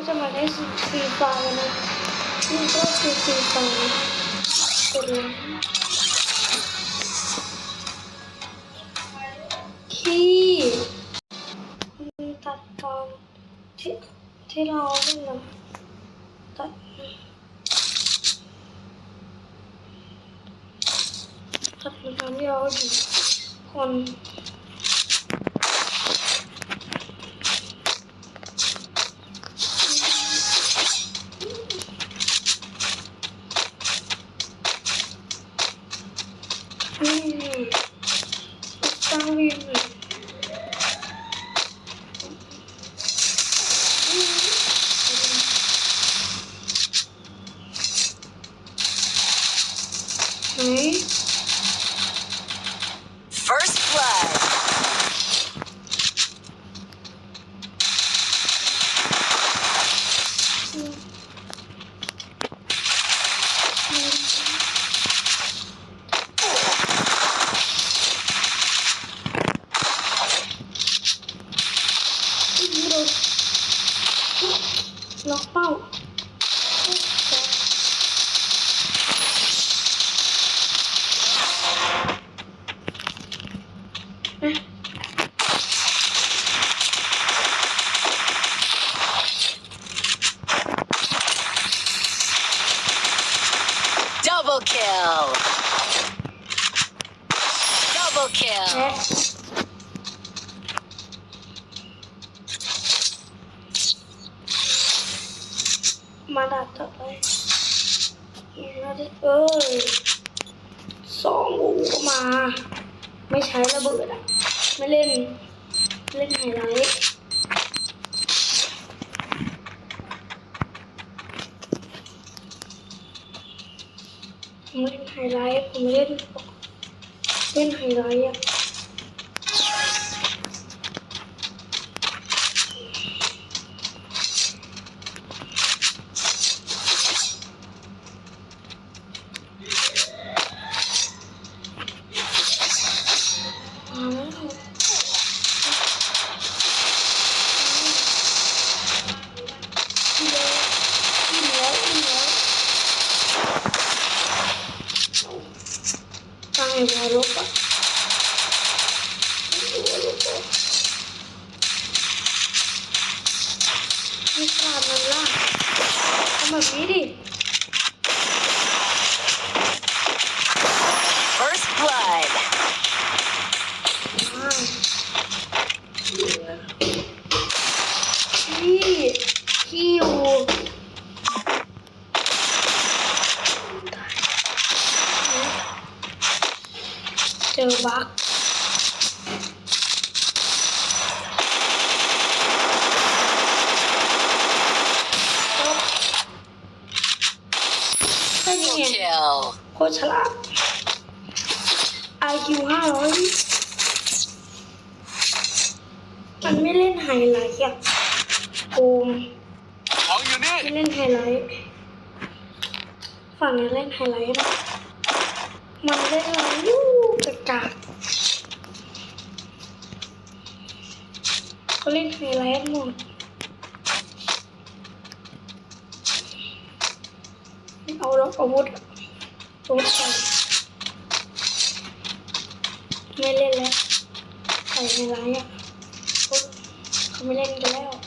ก็จะมาได้ฟรีไฟล์นะนี่ก็คือฟรีไฟล์กดเลยที่ตัดตอนที่ที่เราเล่นนะตัดตัดมันทำให้เราอยู่คน อืมสร้างวิวไหน First blood. อืมอืมอืมโดน ล็อกเป้า Double kill. Double แพ้ kill. มาดับต่อไปมาดิเอ้ยสองอูก็มา ไม่ใช้ระเบิดอะ ไม่เล่น เล่นไฮไลท์ผมเล่นไฮไลท์ผมไม่เล่นเล่นไฮไลท์อะ ตั้งหัวลบอะหัวลบอะไม่ขนาดนั้นล่ะทำแบบนี้ดิ First blood. อ่าพี่คิวเจอบั๊กแค่นี้ Double ไง kill. โคตรฉลาด IQ ห้าร้อยมันไม่เล่นไฮไลท์อะโกงของอยู่นี่ไม่เล่นไฮไลท์ ฝั่งนี้เล่นไฮไลท์นะมันเล่นอะไรยู กระกากเขาเล่นไฮไลท์หมดเอาแล้วอาวุธอาวุธไม่เล่นแล้วใส่ไฮไลท์อะเขาไม่เล่นกันแล้ว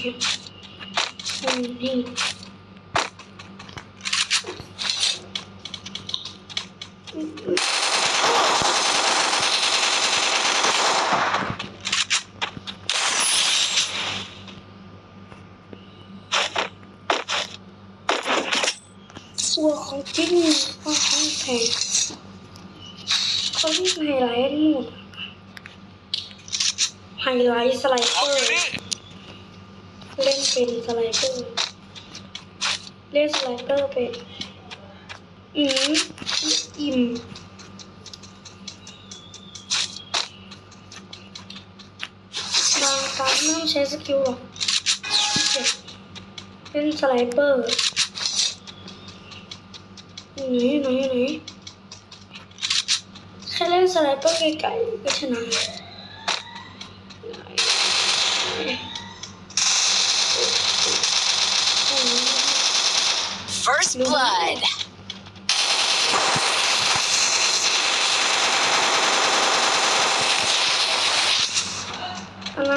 ครับคุณดีตัวของจริงก็ของแพงเขาที่ไฮไลท์หมดไฮไลท์สไลเดอร์ เล่นเป็นสไลเดอร์เล่นสไลเดอร์เป็นอืมอิ่มบางครั้งต้องใช้สกิลหรอกเกียจเล่นสไลเดอร์ไหนไหนไหนแค่เล่นสไลเดอร์ไกลๆก็ชนะ First blood. อะไร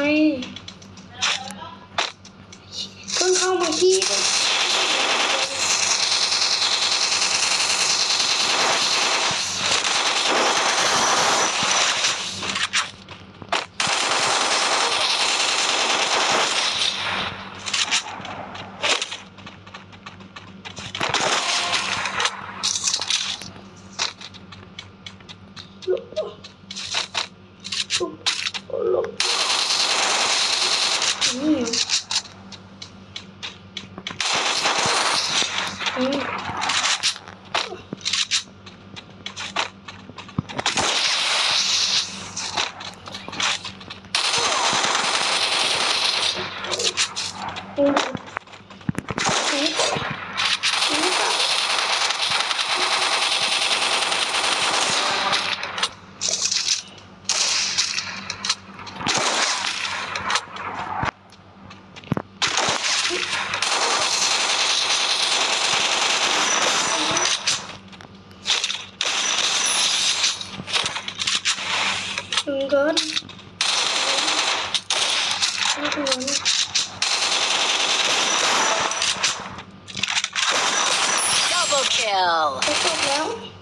Chill. Is it?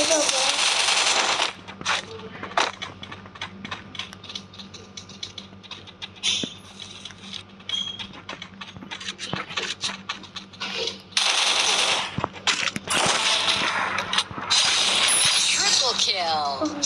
Is it? Triple kill.